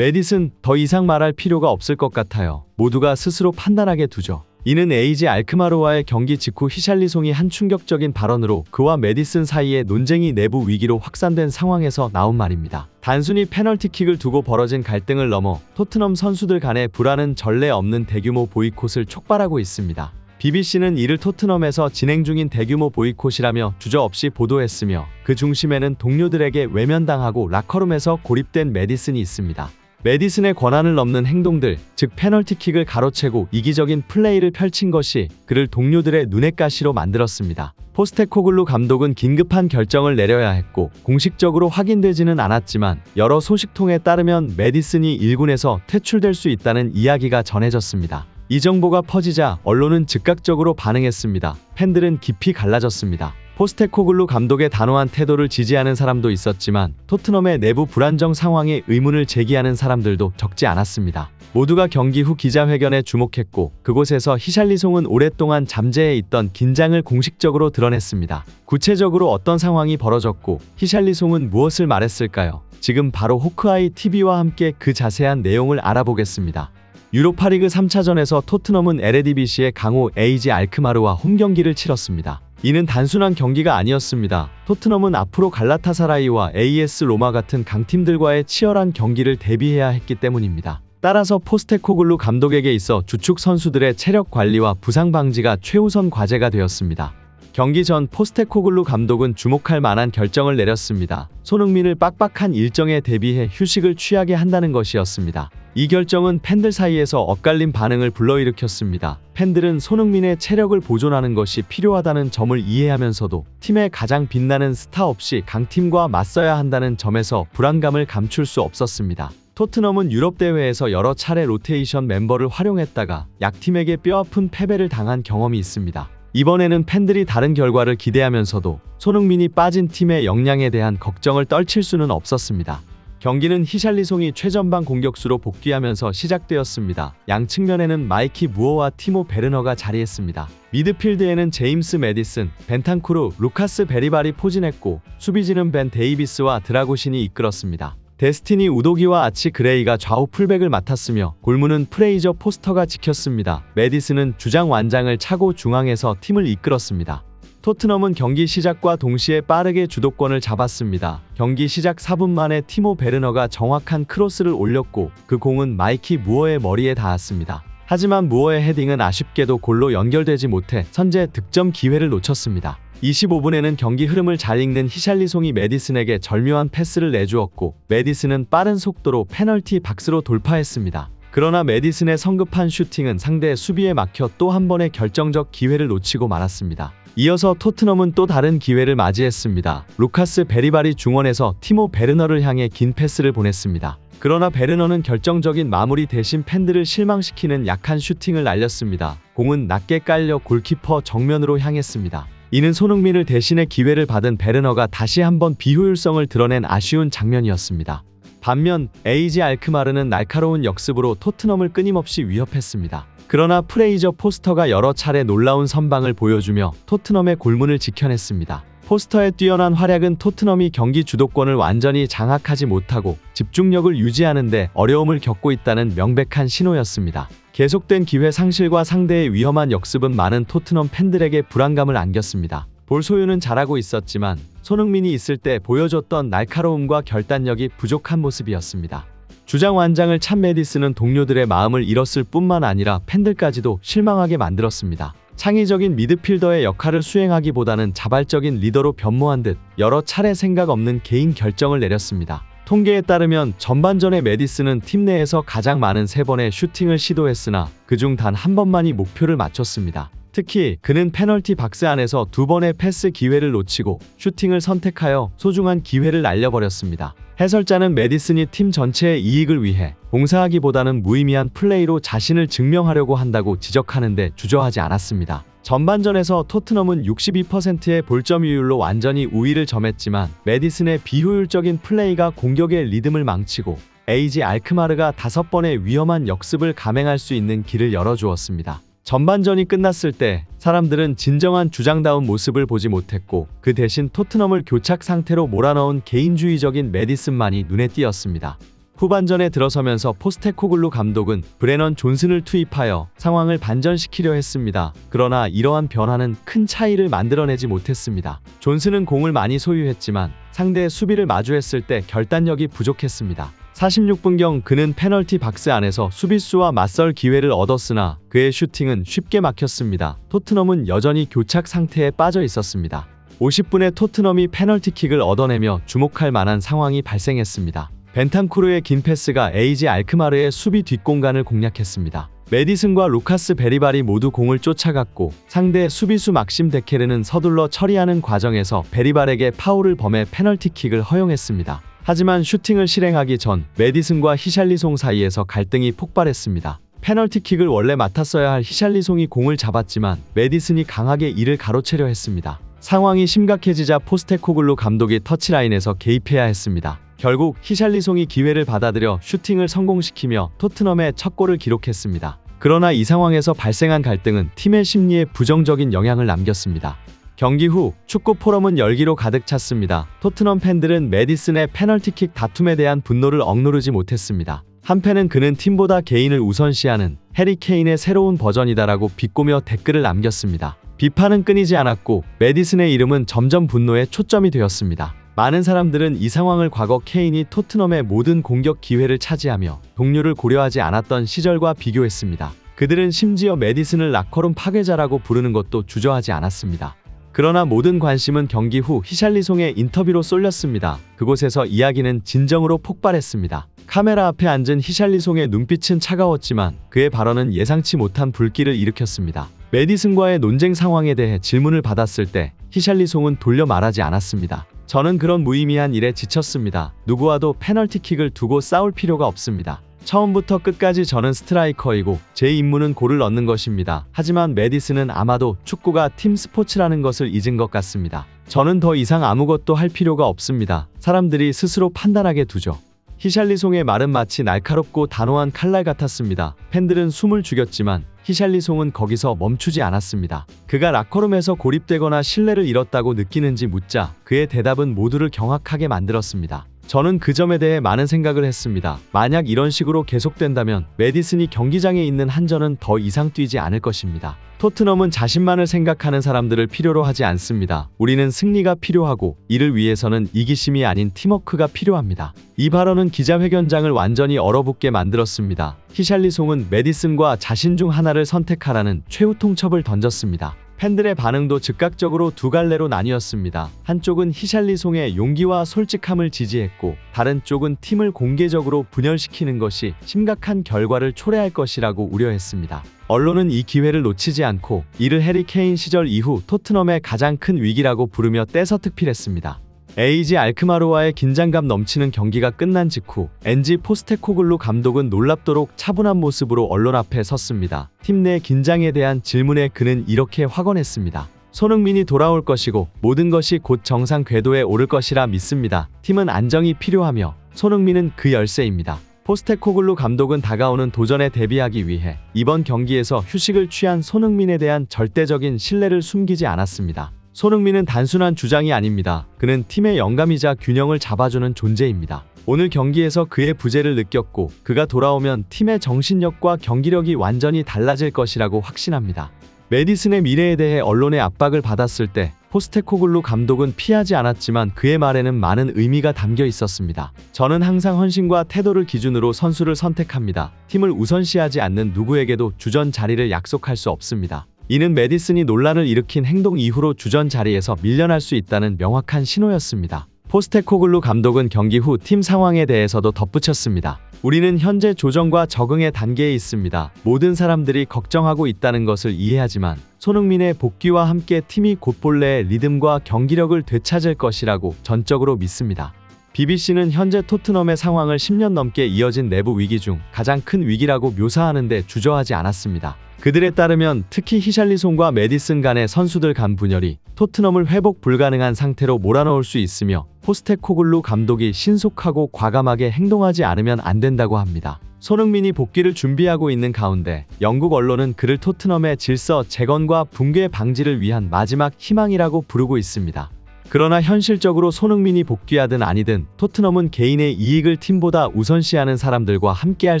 메디슨 더 이상 말할 필요가 없을 것 같아요. 모두가 스스로 판단하게 두죠. 이는 에이지 알크마르와의 경기 직후 히샬리송이 한 충격적인 발언으로 그와 메디슨 사이의 논쟁이 내부 위기로 확산된 상황에서 나온 말입니다. 단순히 페널티킥을 두고 벌어진 갈등을 넘어 토트넘 선수들 간의 불안은 전례 없는 대규모 보이콧을 촉발하고 있습니다. BBC는 이를 토트넘에서 진행 중인 대규모 보이콧이라며 주저없이 보도했으며 그 중심에는 동료들에게 외면당하고 라커룸에서 고립된 메디슨이 있습니다. 메디슨의 권한을 넘는 행동들, 즉 페널티킥을 가로채고 이기적인 플레이를 펼친 것이 그를 동료들의 눈의 가시로 만들었습니다. 포스테코글루 감독은 긴급한 결정을 내려야 했고 공식적으로 확인되지는 않았지만 여러 소식통에 따르면 메디슨이 1군에서 퇴출될 수 있다는 이야기가 전해졌습니다. 이 정보가 퍼지자 언론은 즉각적으로 반응했습니다. 팬들은 깊이 갈라졌습니다. 포스테코글루 감독의 단호한 태도를 지지하는 사람도 있었지만 토트넘의 내부 불안정 상황에 의문을 제기하는 사람들도 적지 않았습니다. 모두가 경기 후 기자회견에 주목했고 그곳에서 히샬리송은 오랫동안 잠재해 있던 긴장을 공식적으로 드러냈습니다. 구체적으로 어떤 상황이 벌어졌고 히샬리송은 무엇을 말했을까요? 지금 바로 호크아이 TV와 함께 그 자세한 내용을 알아보겠습니다. 유로파리그 3차전에서 토트넘은 LADBC의 강호 에이지 알크마르와 홈 경기를 치렀습니다. 이는 단순한 경기가 아니었습니다. 토트넘은 앞으로 갈라타사라이와 AS 로마 같은 강팀들과의 치열한 경기를 대비해야 했기 때문입니다. 따라서 포스테코글루 감독에게 있어 주축 선수들의 체력 관리와 부상 방지가 최우선 과제가 되었습니다. 경기 전 포스테코글루 감독은 주목할 만한 결정을 내렸습니다. 손흥민을 빡빡한 일정에 대비해 휴식을 취하게 한다는 것이었습니다. 이 결정은 팬들 사이에서 엇갈린 반응을 불러일으켰습니다. 팬들은 손흥민의 체력을 보존하는 것이 필요하다는 점을 이해하면서도 팀의 가장 빛나는 스타 없이 강팀과 맞서야 한다는 점에서 불안감을 감출 수 없었습니다. 토트넘은 유럽 대회에서 여러 차례 로테이션 멤버를 활용했다가 약팀에게 뼈아픈 패배를 당한 경험이 있습니다. 이번에는 팬들이 다른 결과를 기대하면서도 손흥민이 빠진 팀의 역량에 대한 걱정을 떨칠 수는 없었습니다. 경기는 히샬리송이 최전방 공격수로 복귀하면서 시작되었습니다. 양 측면에는 마이키 무어와 티모 베르너가 자리했습니다. 미드필드에는 제임스 메디슨, 벤탄쿠르, 루카스 베리발이 포진했고 수비진은 벤 데이비스와 드라고신이 이끌었습니다. 데스티니 우도기와 아치 그레이가 좌우 풀백을 맡았으며 골문은 프레이저 포스터가 지켰습니다. 메디슨은 주장 완장을 차고 중앙에서 팀을 이끌었습니다. 토트넘은 경기 시작과 동시에 빠르게 주도권을 잡았습니다. 경기 시작 4분 만에 티모 베르너가 정확한 크로스를 올렸고 그 공은 마이키 무어의 머리에 닿았습니다. 하지만 무어의 헤딩은 아쉽게도 골로 연결되지 못해 선제 득점 기회를 놓쳤습니다. 25분에는 경기 흐름을 잘 읽는 히샬리송이 메디슨에게 절묘한 패스를 내주었고 메디슨은 빠른 속도로 페널티 박스로 돌파했습니다. 그러나 메디슨의 성급한 슈팅은 상대 수비에 막혀 또 한 번의 결정적 기회를 놓치고 말았습니다. 이어서 토트넘은 또 다른 기회를 맞이했습니다. 루카스 베리바리 중원에서 티모 베르너를 향해 긴 패스를 보냈습니다. 그러나 베르너는 결정적인 마무리 대신 팬들을 실망시키는 약한 슈팅을 날렸습니다. 공은 낮게 깔려 골키퍼 정면으로 향했습니다. 이는 손흥민을 대신해 기회를 받은 베르너가 다시 한번 비효율성을 드러낸 아쉬운 장면이었습니다. 반면 에이지 알크마르는 날카로운 역습으로 토트넘을 끊임없이 위협했습니다. 그러나 프레이저 포스터가 여러 차례 놀라운 선방을 보여주며 토트넘의 골문을 지켜냈습니다. 포스터의 뛰어난 활약은 토트넘이 경기 주도권을 완전히 장악하지 못하고 집중력을 유지하는데 어려움을 겪고 있다는 명백한 신호였습니다. 계속된 기회 상실과 상대의 위험한 역습은 많은 토트넘 팬들에게 불안감을 안겼습니다. 볼 소유는 잘하고 있었지만 손흥민이 있을 때 보여줬던 날카로움과 결단력이 부족한 모습이었습니다. 주장 완장을 찬 메디스는 동료들의 마음을 잃었을 뿐만 아니라 팬들까지도 실망하게 만들었습니다. 창의적인 미드필더의 역할을 수행하기보다는 자발적인 리더로 변모한 듯 여러 차례 생각 없는 개인 결정을 내렸습니다. 통계에 따르면 전반전에 메디스는 팀 내에서 가장 많은 3번의 슈팅을 시도했으나 그중 단 한 번만이 목표를 맞췄습니다. 특히 그는 페널티 박스 안에서 두 번의 패스 기회를 놓치고 슈팅을 선택하여 소중한 기회를 날려버렸습니다. 해설자는 메디슨이 팀 전체의 이익을 위해 봉사하기보다는 무의미한 플레이로 자신을 증명하려고 한다고 지적하는데 주저하지 않았습니다. 전반전에서 토트넘은 62%의 볼점유율로 완전히 우위를 점했지만 메디슨의 비효율적인 플레이가 공격의 리듬을 망치고 에이지 알크마르가 다섯 번의 위험한 역습을 감행할 수 있는 길을 열어주었습니다. 전반전이 끝났을 때 사람들은 진정한 주장다운 모습을 보지 못했고 그 대신 토트넘을 교착 상태로 몰아넣은 개인주의적인 메디슨만이 눈에 띄었습니다. 후반전에 들어서면서 포스테코글루 감독은 브레넌 존슨을 투입하여 상황을 반전시키려 했습니다. 그러나 이러한 변화는 큰 차이를 만들어내지 못했습니다. 존슨은 공을 많이 소유했지만 상대의 수비를 마주했을 때 결단력이 부족했습니다. 46분경 그는 페널티 박스 안에서 수비수와 맞설 기회를 얻었으나 그의 슈팅은 쉽게 막혔습니다. 토트넘은 여전히 교착 상태에 빠져 있었습니다. 50분에 토트넘이 페널티킥을 얻어내며 주목할 만한 상황이 발생했습니다. 벤탄쿠르의 긴 패스가 에이지 알크마르의 수비 뒷공간을 공략했습니다. 메디슨과 루카스 베리발이 모두 공을 쫓아갔고 상대 수비수 막심 데케르는 서둘러 처리하는 과정에서 베리발에게 파울을 범해 페널티킥을 허용했습니다. 하지만 슈팅을 실행하기 전 메디슨과 히샬리송 사이에서 갈등이 폭발했습니다. 페널티킥을 원래 맡았어야 할 히샬리송이 공을 잡았지만 메디슨이 강하게 이를 가로채려 했습니다. 상황이 심각해지자 포스테코글루 감독이 터치라인에서 개입해야 했습니다. 결국 히샬리송이 기회를 받아들여 슈팅을 성공시키며 토트넘의 첫 골을 기록했습니다. 그러나 이 상황에서 발생한 갈등은 팀의 심리에 부정적인 영향을 남겼습니다. 경기 후 축구 포럼은 열기로 가득 찼습니다. 토트넘 팬들은 메디슨의 페널티킥 다툼에 대한 분노를 억누르지 못했습니다. 한편은 그는 팀보다 개인을 우선시하는 해리 케인의 새로운 버전이다라고 비꼬며 댓글을 남겼습니다. 비판은 끊이지 않았고 메디슨의 이름은 점점 분노에 초점이 되었습니다. 많은 사람들은 이 상황을 과거 케인이 토트넘의 모든 공격 기회를 차지하며 동료를 고려하지 않았던 시절과 비교했습니다. 그들은 심지어 메디슨을 라커룸 파괴자라고 부르는 것도 주저하지 않았습니다. 그러나 모든 관심은 경기 후 히샬리송의 인터뷰로 쏠렸습니다. 그곳에서 이야기는 진정으로 폭발했습니다. 카메라 앞에 앉은 히샬리송의 눈빛은 차가웠지만 그의 발언은 예상치 못한 불길을 일으켰습니다. 메디슨과의 논쟁 상황에 대해 질문을 받았을 때 히샬리송은 돌려 말하지 않았습니다. 저는 그런 무의미한 일에 지쳤습니다. 누구와도 페널티킥을 두고 싸울 필요가 없습니다. 처음부터 끝까지 저는 스트라이커이고 제 임무는 골을 넣는 것입니다. 하지만 메디슨은 아마도 축구가 팀 스포츠라는 것을 잊은 것 같습니다. 저는 더 이상 아무것도 할 필요가 없습니다. 사람들이 스스로 판단하게 두죠. 히샬리송의 말은 마치 날카롭고 단호한 칼날 같았습니다. 팬들은 숨을 죽였지만 히샬리송은 거기서 멈추지 않았습니다. 그가 라커룸에서 고립되거나 신뢰를 잃었다고 느끼는지 묻자 그의 대답은 모두를 경악하게 만들었습니다. 저는 그 점에 대해 많은 생각을 했습니다. 만약 이런 식으로 계속된다면 메디슨이 경기장에 있는 한전은 더 이상 뛰지 않을 것입니다. 토트넘은 자신만을 생각하는 사람들을 필요로 하지 않습니다. 우리는 승리가 필요하고 이를 위해서는 이기심이 아닌 팀워크가 필요합니다. 이 발언은 기자회견장을 완전히 얼어붙게 만들었습니다. 히샬리송은 메디슨과 자신 중 하나를 선택하라는 최후 통첩을 던졌습니다. 팬들의 반응도 즉각적으로 두 갈래로 나뉘었습니다. 한쪽은 히샬리송의 용기와 솔직함을 지지했고 다른 쪽은 팀을 공개적으로 분열시키는 것이 심각한 결과를 초래할 것이라고 우려했습니다. 언론은 이 기회를 놓치지 않고 이를 해리 케인 시절 이후 토트넘의 가장 큰 위기라고 부르며 떼서 특필했습니다. 에이지 알크마르와의 긴장감 넘치는 경기가 끝난 직후 엔지 포스테코글루 감독은 놀랍도록 차분한 모습으로 언론 앞에 섰습니다. 팀 내 긴장에 대한 질문에 그는 이렇게 확언했습니다. 손흥민이 돌아올 것이고 모든 것이 곧 정상 궤도에 오를 것이라 믿습니다. 팀은 안정이 필요하며 손흥민은 그 열쇠입니다. 포스테코글루 감독은 다가오는 도전에 대비하기 위해 이번 경기에서 휴식을 취한 손흥민에 대한 절대적인 신뢰를 숨기지 않았습니다. 손흥민은 단순한 주장이 아닙니다. 그는 팀의 영감이자 균형을 잡아주는 존재입니다. 오늘 경기에서 그의 부재를 느꼈고 그가 돌아오면 팀의 정신력과 경기력이 완전히 달라질 것이라고 확신합니다. 메디슨의 미래에 대해 언론의 압박을 받았을 때 포스테코글루 감독은 피하지 않았지만 그의 말에는 많은 의미가 담겨 있었습니다. 저는 항상 헌신과 태도를 기준으로 선수를 선택합니다. 팀을 우선시하지 않는 누구에게도 주전 자리를 약속할 수 없습니다. 이는 메디슨이 논란을 일으킨 행동 이후로 주전 자리에서 밀려날 수 있다는 명확한 신호였습니다. 포스테코글루 감독은 경기 후 팀 상황에 대해서도 덧붙였습니다. 우리는 현재 조정과 적응의 단계에 있습니다. 모든 사람들이 걱정하고 있다는 것을 이해하지만 손흥민의 복귀와 함께 팀이 곧 본래의 리듬과 경기력을 되찾을 것이라고 전적으로 믿습니다. BBC는 현재 토트넘의 상황을 10년 넘게 이어진 내부 위기 중 가장 큰 위기라고 묘사하는데 주저하지 않았습니다. 그들에 따르면 특히 히샬리송과 메디슨 간의 선수들 간 분열이 토트넘을 회복 불가능한 상태로 몰아넣을 수 있으며 포스테코글루 감독이 신속하고 과감하게 행동하지 않으면 안 된다고 합니다. 손흥민이 복귀를 준비하고 있는 가운데 영국 언론은 그를 토트넘의 질서 재건과 붕괴 방지를 위한 마지막 희망이라고 부르고 있습니다. 그러나 현실적으로 손흥민이 복귀하든 아니든 토트넘은 개인의 이익을 팀보다 우선시하는 사람들과 함께할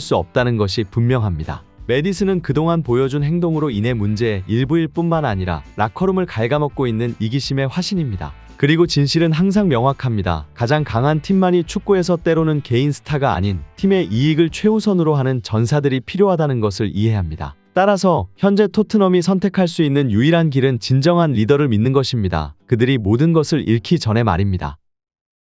수 없다는 것이 분명합니다. 메디슨은 그동안 보여준 행동으로 인해 문제의 일부일 뿐만 아니라 라커룸을 갉아먹고 있는 이기심의 화신입니다. 그리고 진실은 항상 명확합니다. 가장 강한 팀만이 축구에서 때로는 개인 스타가 아닌 팀의 이익을 최우선으로 하는 전사들이 필요하다는 것을 이해합니다. 따라서 현재 토트넘이 선택할 수 있는 유일한 길은 진정한 리더를 믿는 것입니다. 그들이 모든 것을 잃기 전에 말입니다.